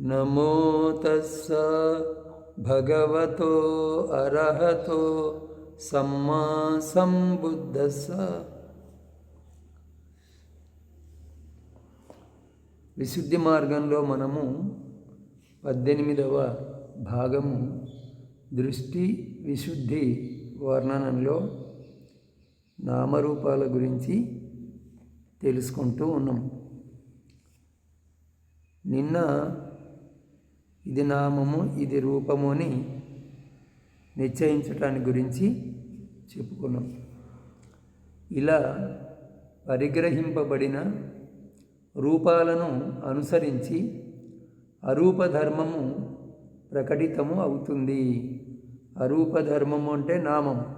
నమో తస్స భగవతో అర్హతో సమ్మా సంబుద్ధస్స. విశుద్ధి మార్గంలో మనము పద్దెనిమిదవ భాగము దృష్టి విశుద్ధి వర్ణనంలో నామరూపాల గురించి తెలుసుకుంటూ ఉన్నాం. నిన్న ఇది నామము ఇది రూపము అని నిశ్చయించటాన్ని గురించి చెప్పుకున్నాం. ఇలా పరిగ్రహింపబడిన రూపాలను అనుసరించి అరూపధర్మము ప్రకటితము అవుతుంది. అరూపధర్మము అంటే నామం.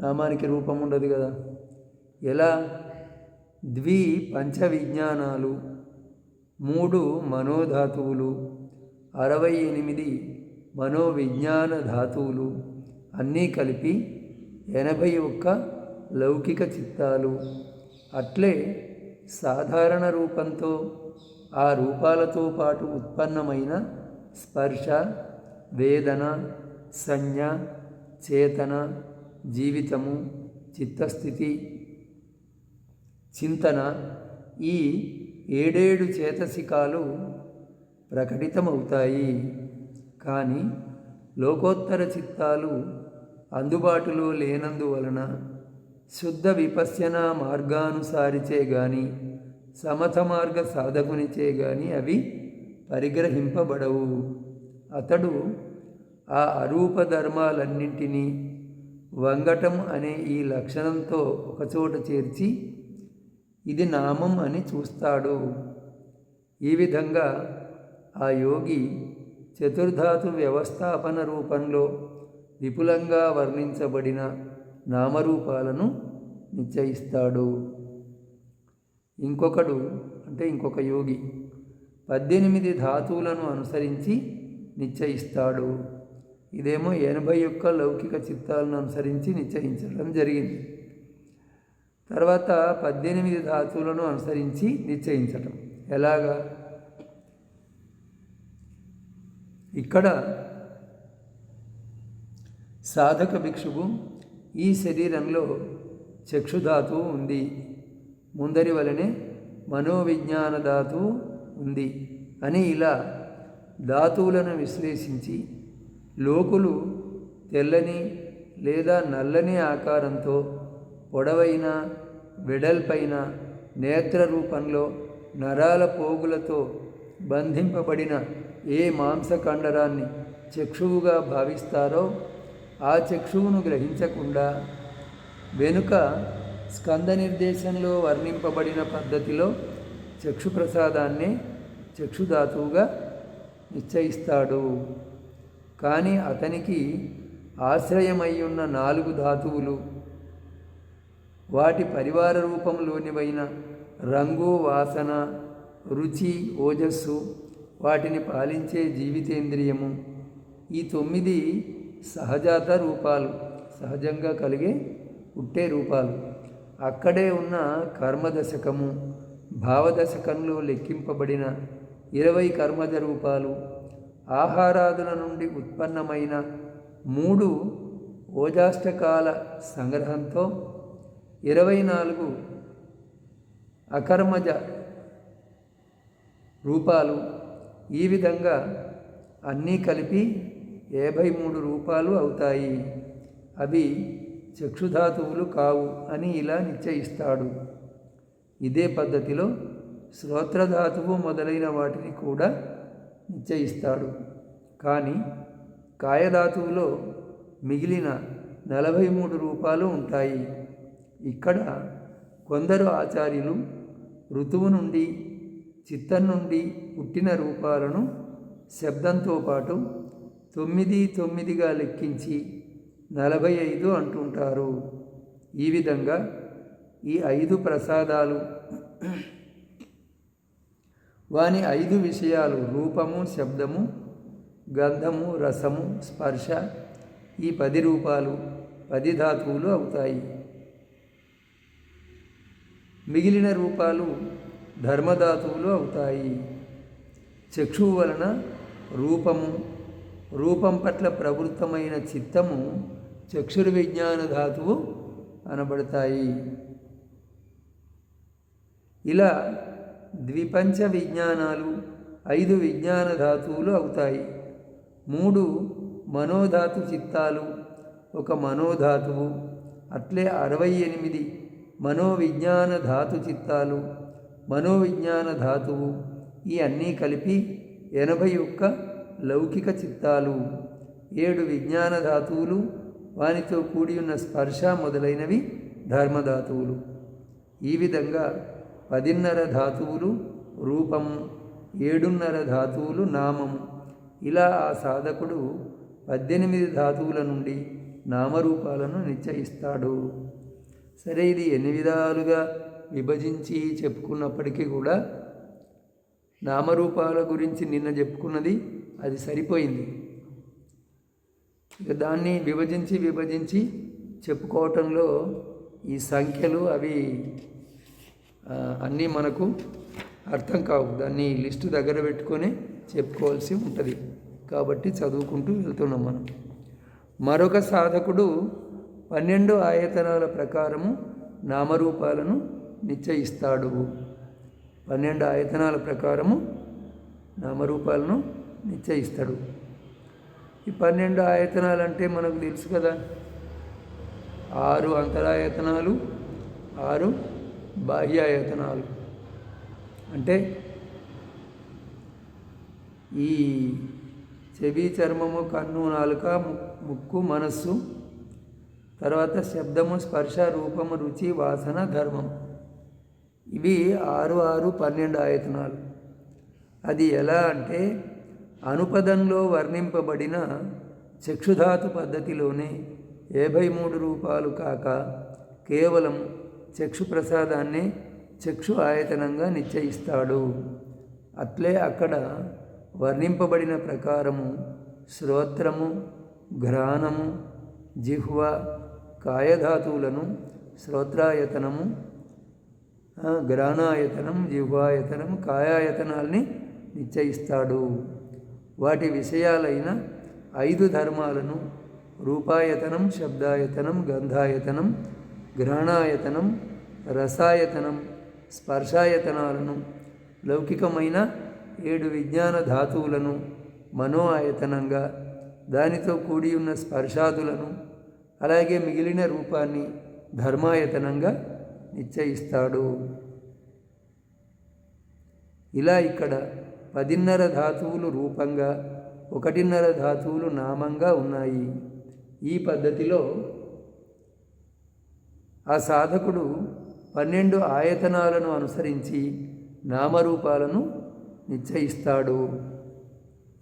నామానికి రూపం ఉండదు కదా. ఎలా? ద్వి పంచ విజ్ఞానాలు మూడు మనోధాతువులు అరవై ఎనిమిది మనోవిజ్ఞాన ధాతువులు అన్నీ కలిపి ఎనభై ఒక్క లౌకిక చిత్తాలు. అట్లే సాధారణ రూపంతో ఆ రూపాలతో పాటు ఉత్పన్నమైన స్పర్శ వేదన సంజ్ఞ చేతన జీవితము చిత్తస్థితి చింతన ఈ ఏడేడు చేతసికాలు ప్రకటితమవుతాయి. కానీ లోకోత్తర చిత్తాలు అందుబాటులో లేనందువలన శుద్ధ విపశ్యన మార్గానుసారిచే గాని సమత మార్గ సాధకునిచే గాని అవి పరిగ్రహింపబడవు. అతడు ఆ అరూప ధర్మాలన్నింటినీ వంగటం అనే ఈ లక్షణంతో ఒకచోట చేర్చి ఇది నామం అని చూస్తాడు. ఈ విధంగా ఆ యోగి చతుర్ధాతు వ్యవస్థాపన రూపంలో విపులంగా వర్ణించబడిన నామరూపాలను నిశ్చయిస్తాడు. ఇంకొకడు అంటే ఇంకొక యోగి పద్దెనిమిది ధాతువులను అనుసరించి నిశ్చయిస్తాడు. ఇదేమో ఎనభై ఒక్క లౌకిక చిత్తాలను అనుసరించి నిశ్చయించడం జరిగింది. తర్వాత పద్దెనిమిది ధాతువులను అనుసరించి నిశ్చయించటం. ఎలాగా? ఇక్కడ సాధక భిక్షువు ఈ శరీరంలో చక్షుధాతువు ఉంది. ముందరి వలనే మనోవిజ్ఞాన ధాతువు ఉంది అని ఇలా ధాతువులను విశ్లేషించి లోకులు తెల్లని లేదా నల్లని ఆకారంతో పొడవైన వెడల్పైన నేత్ర రూపంలో నరాల పోగులతో బంధింపబడిన ఏ మాంసకండరాన్ని చక్షువుగా భావిస్తారో ఆ చక్షువును గ్రహించకుండా వెనుక స్కంద నిర్దేశంలో వర్ణింపబడిన పద్ధతిలో చక్షుప్రసాదాన్నే చక్షుధాతువుగా నిశ్చయిస్తాడు. కానీ అతనికి ఆశ్రయమయ్యున్న నాలుగు ధాతువులు వాటి పరివార రూపంలోనివైన రంగు వాసన రుచి ఓజస్సు వాటిని పాలించే జీవితేంద్రియము. ఈ తొమ్మిది సహజాత రూపాలు సహజంగా కలిగే పుట్టే రూపాలు. అక్కడే ఉన్న కర్మదశకము భావదశకంలో లెక్కింపబడిన ఇరవై కర్మజ రూపాలు ఆహారాదుల నుండి ఉత్పన్నమైన మూడు ఓజాష్టకాల సంగ్రహంతో ఇరవై నాలుగు అకర్మజ రూపాలు ఈ విధంగా అన్నీ కలిపి యాభై మూడు రూపాలు అవుతాయి. అవి చక్షుధాతువులు కావు అని ఇలా నిశ్చయిస్తాడు. ఇదే పద్ధతిలో శ్రోత్రధాతువు మొదలైన వాటిని కూడా నిశ్చయిస్తాడు. కానీ కాయధాతువులో మిగిలిన నలభై మూడు రూపాలు ఉంటాయి. ఇక్కడ కొందరు ఆచార్యులు ఋతువు నుండి చిత్తం నుండి పుట్టిన రూపాలను శబ్దంతో పాటు తొమ్మిది తొమ్మిదిగా లెక్కించి నలభై ఐదు అంటుంటారు. ఈ విధంగా ఈ ఐదు ప్రసాదాలు వాని ఐదు విషయాలు రూపము శబ్దము గంధము రసము స్పర్శ ఈ పది రూపాలు పది ధాతువులు అవుతాయి. మిగిలిన రూపాలు ధర్మధాతువులు అవుతాయి. చక్షువు వలన రూపము రూపం పట్ల ప్రవృత్తమైన చిత్తము చక్షుర్ విజ్ఞాన ధాతువు అనబడతాయి. ఇలా ద్విపంచ విజ్ఞానాలు ఐదు విజ్ఞాన ధాతువులు అవుతాయి. మూడు మనోధాతు చిత్తాలు ఒక మనోధాతువు అట్లే అరవై ఎనిమిది మనోవిజ్ఞాన ధాతు చిత్తాలు మనోవిజ్ఞాన ధాతువు. ఈ అన్నీ కలిపి ఎనభై ఒక్క లౌకిక చిత్తాలు. ఏడు విజ్ఞాన ధాతువులు వానితో కూడి ఉన్న స్పర్శ మొదలైనవి ధర్మధాతువులు. ఈ విధంగా పదిన్నర ధాతువులు రూపము ఏడున్నర ధాతువులు నామము ఇలా ఆ సాధకుడు పద్దెనిమిది ధాతువుల నుండి నామరూపాలను నిశ్చయిస్తాడు. సరే ఇది ఎన్ని విధాలుగా విభజించి చెప్పుకున్నప్పటికీ కూడా నామరూపాల గురించి నిన్న చెప్పుకున్నది అది సరిపోయింది. ఇక దాన్ని విభజించి విభజించి చెప్పుకోవటంలో ఈ సంఖ్యలు అవి అన్నీ మనకు అర్థం కావు. దాన్ని లిస్టు దగ్గర పెట్టుకొని చెప్పుకోవాల్సి ఉంటుంది. కాబట్టి చదువుకుంటూ వెళ్తున్నాం మనం. మరొక సాధకుడు పన్నెండు ఆయతనాల ప్రకారము నామరూపాలను నిశ్చయిస్తాడు. పన్నెండు ఆయతనాల ప్రకారము నామరూపాలను నిశ్చయిస్తాడు. ఈ పన్నెండు ఆయతనాలు అంటే మనకు తెలుసు కదా. ఆరు అంతరాయతనాలు ఆరు బాహ్యాయతనాలు. అంటే ఈ చెవి చర్మము కన్ను నాలుక ముక్కు మనస్సు తర్వాత శబ్దము స్పర్శ రూపము రుచి వాసన ధర్మం ఇవి ఆరు ఆరు పన్నెండు ఆయతనాలు అది ఎలా అంటే అనుపదంలో వర్ణింపబడిన చక్షుధాతు పద్ధతిలోనే యాభై మూడు రూపాలు కాక కేవలం చక్షు ప్రసాదాన్నే చక్షు ఆయతనంగా నిశ్చయిస్తాడు. అట్లే అక్కడ వర్ణింపబడిన ప్రకారము శ్రోత్రము ఘ్రాణము జిహ్వ కాయధాతువులను శ్రోత్రాయతనము గ్రాణాయతనం జిహ్వాయతనం కాయాయతనాల్ని నిశ్చయిస్తాడు. వాటి విషయాలైన ఐదు ధర్మాలను రూపాయతనం శబ్దాయతనం గంధాయతనం గ్రహణాయతనం రసాయతనం స్పర్శాయతనాలను లౌకికమైన ఏడు విజ్ఞాన ధాతువులను మనో ఆయతనంగా దానితో కూడి ఉన్న స్పర్శాదులను అలాగే మిగిలిన రూపాన్ని ధర్మాయతనంగా నిశ్చయిస్తాడు. ఇలా ఇక్కడ పదిన్నర ధాతువులు రూపంగా ఒకటిన్నర ధాతువులు నామంగా ఉన్నాయి. ఈ పద్ధతిలో ఆ సాధకుడు పన్నెండు ఆయతనాలను అనుసరించి నామరూపాలను నిశ్చయిస్తాడు.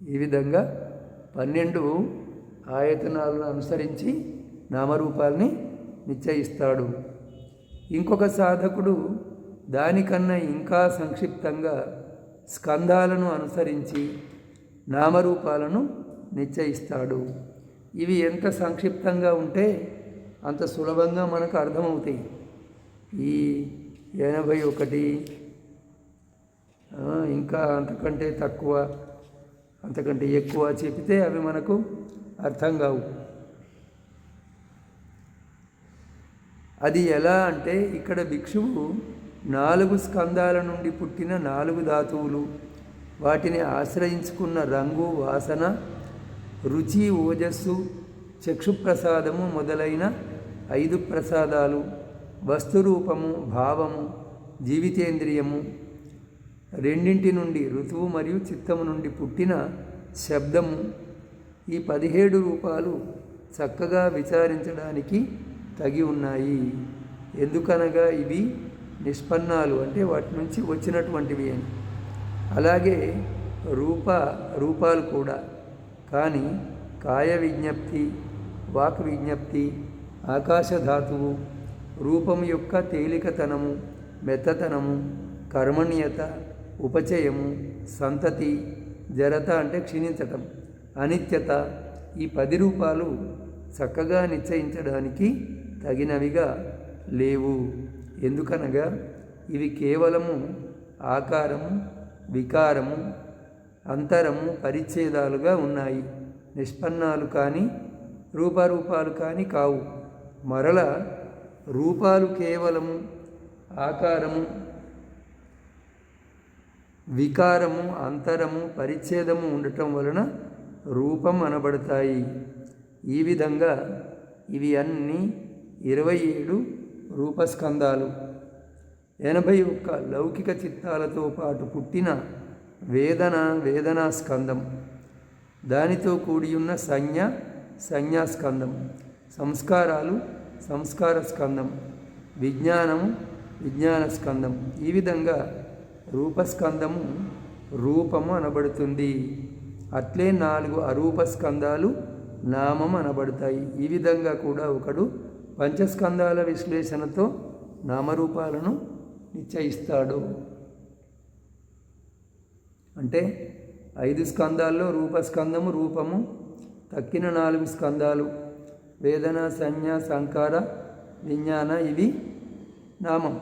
ఈ విధంగా పన్నెండు ఆయతనాలను అనుసరించి నామరూపాల్ని నిశ్చయిస్తాడు. ఇంకొక సాధకుడు దానికన్నా ఇంకా సంక్షిప్తంగా స్కంధాలను అనుసరించి నామరూపాలను నిశ్చయిస్తాడు. ఇవి ఎంత సంక్షిప్తంగా ఉంటే అంత సులభంగా మనకు అర్థమవుతాయి. ఈ ఎనభై ఒకటి ఇంకా అంతకంటే తక్కువ అంతకంటే ఎక్కువ చెబితే అవి మనకు అర్థం కావు. అది ఎలా అంటే ఇక్కడ భిక్షువు నాలుగు స్కందాల నుండి పుట్టిన నాలుగు ధాతువులు. వాటిని ఆశ్రయించుకున్న రంగు వాసన రుచి ఓజస్సు చక్షుప్రసాదము మొదలైన ఐదు ప్రసాదాలు. వస్తురూపము భావము జీవితేంద్రియము. రెండింటి నుండి ఋతువు మరియు చిత్తము నుండి పుట్టిన శబ్దము. ఈ పదిహేడు రూపాలు చక్కగా విచారించడానికి తగి ఉన్నాయి. ఎందుకనగా ఇవి నిష్పన్నాలు అంటే వాటి నుంచి వచ్చినటువంటివి అని. అలాగే రూప రూపాలు కూడా. కానీ కాయ విజ్ఞప్తి వాక్ విజ్ఞప్తి ఆకాశధాతువు రూపం యొక్క తేలికతనము మెత్తతనము కర్మణీయత ఉపచయము సంతతి జరత అంటే క్షీణించటం అనిత్యత ఈ పది రూపాలు చక్కగా నిశ్చయించడానికి తగినవిగా లేవు. ఎందుకనగా ఇవి కేవలము ఆకారము వికారము అంతరము పరిచ్ఛేదాలుగా ఉన్నాయి. నిష్పన్నాలు కానీ రూపరూపాలు కానీ కావు. మరల రూపాలు కేవలము ఆకారము వికారము అంతరము పరిచ్ఛేదము ఉండటం వలన రూపం అనబడతాయి. ఈ విధంగా ఇవి అన్నీ ఇరవై ఏడు రూపస్కందాలు ఎనభై ఒక్క లౌకిక చిత్తాలతో పాటు పుట్టిన వేదన వేదనా స్కందం దానితో కూడి ఉన్న సంజ్ఞ సంజ్ఞాస్కందం. సంస్కారాలు సంస్కార స్కందం విజ్ఞానము విజ్ఞాన స్కందం ఈ విధంగా రూపస్కందము రూపము అనబడుతుంది. అట్లే నాలుగు అరూప స్కందాలు నామం అనబడతాయి. ఈ విధంగా కూడా ఒకడు పంచస్కందాల విశ్లేషణతో నామరూపాలను నిశ్చయిస్తాడు. అంటే ఐదు స్కందాల్లో రూపస్కందము రూపము తక్కిన నాలుగు స్కందాలు వేదన సంజ్ఞ సంకార విజ్ఞాన ఇవి నామం.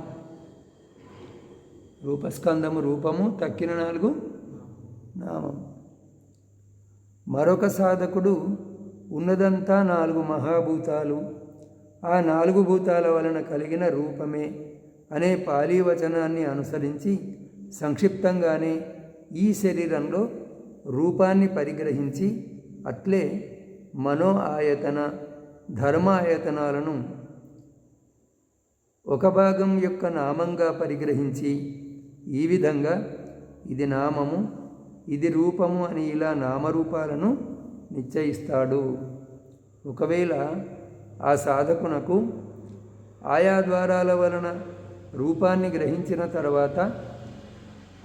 రూపస్కందము రూపము తక్కిన నాలుగు నామం. మరొక సాధకుడు ఉన్నదంతా నాలుగు మహాభూతాలు. ఆ నాలుగు భూతాల వలన కలిగిన రూపమే అనే పాలీ వచనాన్ని అనుసరించి సంక్షిప్తంగానే ఈ శరీరంలో రూపాన్ని పరిగ్రహించి అట్లే మనో ఆయతన ధర్మ ఆయతనాలను ఒక భాగం యొక్క నామంగా పరిగ్రహించి ఈ విధంగా ఇది నామము ఇది రూపము అని ఇలా నామరూపాలను నిశ్చయిస్తాడు. ఒకవేళ ఆ సాధకునకు ఆయా ద్వారాల వలన రూపాన్ని గ్రహించిన తర్వాత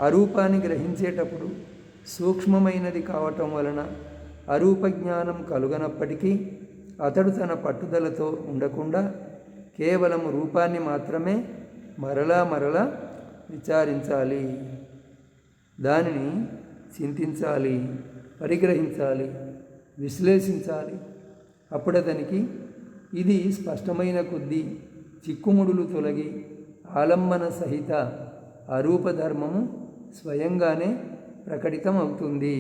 అరూపాన్ని గ్రహించేటప్పుడు సూక్ష్మమైనది కావటం వలన అరూప జ్ఞానం కలుగనప్పటికీ అతడు తన పట్టుదలతో ఉండకుండా కేవలం రూపాన్ని మాత్రమే మరలా మరలా విచారించాలి. దానిని చింతించాలి పరిగ్రహించాలి విశ్లేషించాలి. అప్పుడతనికి ఇది స్పష్టమైన కొద్దీ చిక్కుముడులు తొలగి ఆలంబన సహిత అరూపధర్మము స్వయంగానే ప్రకటితం అవుతుంది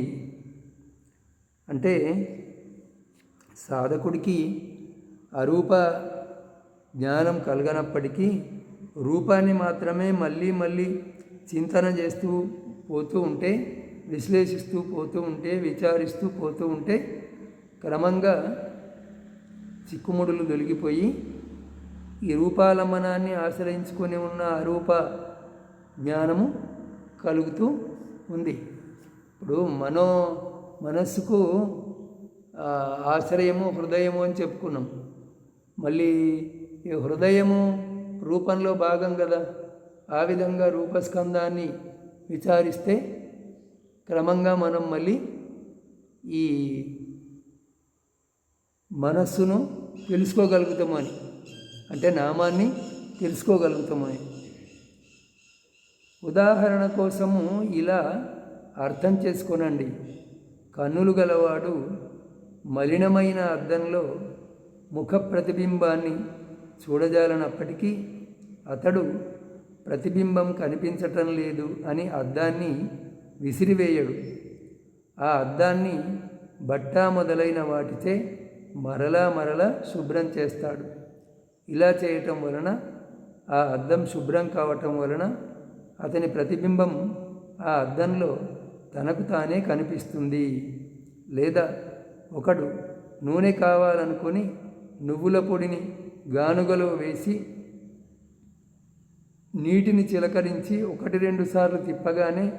అంటే సాధకుడికి అరూప జ్ఞానం కలగనప్పటికీ రూపాన్ని మాత్రమే మళ్ళీ మళ్ళీ చింతన చేస్తూ పోతూ ఉంటే విశ్లేషిస్తూ పోతూ ఉంటే విచారిస్తూ పోతూ ఉంటే క్రమంగా చిక్కుముడులు దొలిగిపోయి ఈ రూపాలంబనాన్ని ఆశ్రయించుకొని ఉన్న అరూప జ్ఞానము కలుగుతూ ఉంది. ఇప్పుడు మనో మనస్సుకు ఆశ్రయము హృదయము అని చెప్పుకున్నాం. మళ్ళీ ఈ హృదయము రూపంలో భాగం కదా. ఆ విధంగా రూపస్కందాన్ని విచారిస్తే క్రమంగా మనం మళ్ళీ ఈ మనస్సును తెలుసుకోగలుగుతామని అంటే నామాన్ని తెలుసుకోగలుగుతామని. ఉదాహరణ కోసము ఇలా అర్థం చేసుకోనండి. కన్నులు గలవాడు మలినమైన అర్థంలో ముఖ ప్రతిబింబాన్ని చూడజాలనప్పటికీ అతడు ప్రతిబింబం కనిపించటం లేదు అని అద్దాన్ని విసిరివేయడు. ఆ అద్దాన్ని బట్ట మొదలైన వాటిచే మరలా మరలా శుభ్రం చేస్తాడు. ఇలా చేయటం వలన ఆ అద్దం శుభ్రం కావటం వలన అతని ప్రతిబింబం ఆ అద్దంలో తనకు తానే కనిపిస్తుంది. లేదా ఒకడు నూనె కావాలనుకొని నువ్వుల పొడిని గానుగలో వేసి నీటిని చిలకరించి ఒకటి రెండు సార్లు తిప్పగానే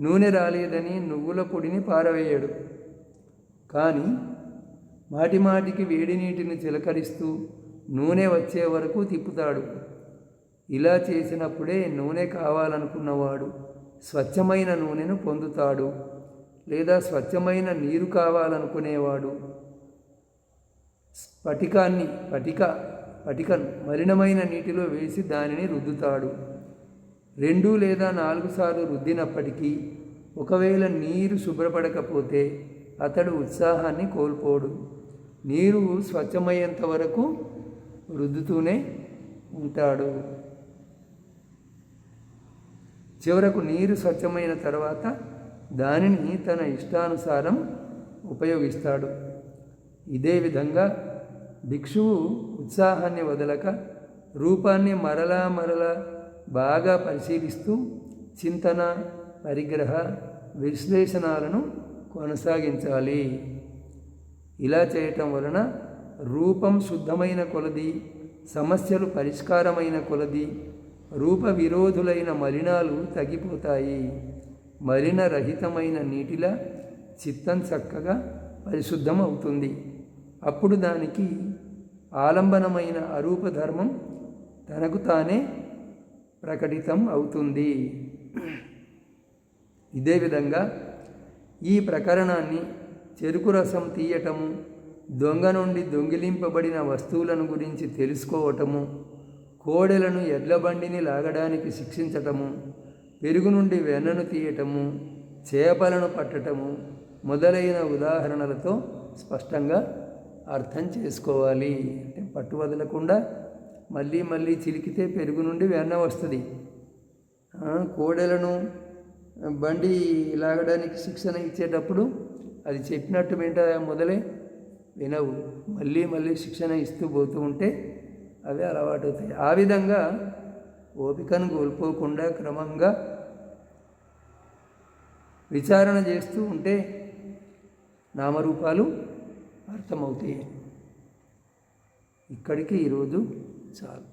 నూనె రాలేదని నువ్వుల పొడిని పారవేయడు. కానీ మాటిమాటికి వేడి నీటిని చిలకరిస్తూ నూనె వచ్చే వరకు తిప్పుతాడు. ఇలా చేసినప్పుడే నూనె కావాలనుకున్నవాడు స్వచ్ఛమైన నూనెను పొందుతాడు లేదా స్వచ్ఛమైన నీరు కావాలనుకునేవాడు. స్ఫటికాన్ని పటిక పటికను మలినమైన నీటిలో వేసి దానిని రుద్దుతాడు. రెండు లేదా నాలుగు సార్లు రుద్దినప్పటికీ ఒకవేళ నీరు శుభ్రపడకపోతే అతడు ఉత్సాహాన్ని కోల్పోడు. నీరు స్వచ్ఛమయ్యేంత వరకు రుద్దుతూనే ఉంటాడు. చివరకు నీరు స్వచ్ఛమైన తర్వాత దానిని తన ఇష్టానుసారం ఉపయోగిస్తాడు. ఇదే విధంగా భిక్షువు ఉత్సాహాన్ని వదలక రూపాన్ని మరలా మరలా బాగా పరిశీలిస్తూ చింతన పరిగ్రహ విశ్లేషణాలను కొనసాగించాలి. ఇలా చేయటం వలన రూపం శుద్ధమైన కొలది సమస్యలు పరిష్కారమైన కొలది రూప విరోధులైన మలినాలు తగ్గిపోతాయి. మలిన రహితమైన నీటిలా చిత్తం చక్కగా పరిశుద్ధం అవుతుంది అప్పుడు దానికి ఆలంబనమైన అరూప ధర్మం తనకు తానే ప్రకటితం అవుతుంది. ఇదే విధంగా ఈ ప్రకరణాన్ని చెరుకు రసం తీయటము దొంగ నుండి దొంగిలింపబడిన వస్తువులను గురించి తెలుసుకోవటము కోడెలను ఎడ్ల బండిని లాగడానికి శిక్షించటము పెరుగు నుండి వెన్నను తీయటము చేపలను పట్టటము మొదలైన ఉదాహరణలతో స్పష్టంగా అర్థం చేసుకోవాలి. అంటే పట్టు వదలకుండా మళ్ళీ మళ్ళీ చిలికితే పెరుగు నుండి వెన్న వస్తుంది. కోడెలను బండి లాగడానికి శిక్షణ ఇచ్చేటప్పుడు అది చెప్పినట్టు వెంట మొదలే? వినవు. మళ్ళీ మళ్ళీ శిక్షణ ఇస్తూ పోతూ ఉంటే అవి అలవాటు అవుతాయి. ఆ విధంగా ఓపికను కోల్పోకుండా క్రమంగా విచారణ చేస్తూ ఉంటే నామరూపాలు అర్థమవుతాయి. ఇక్కడికి ఈరోజు చాలు.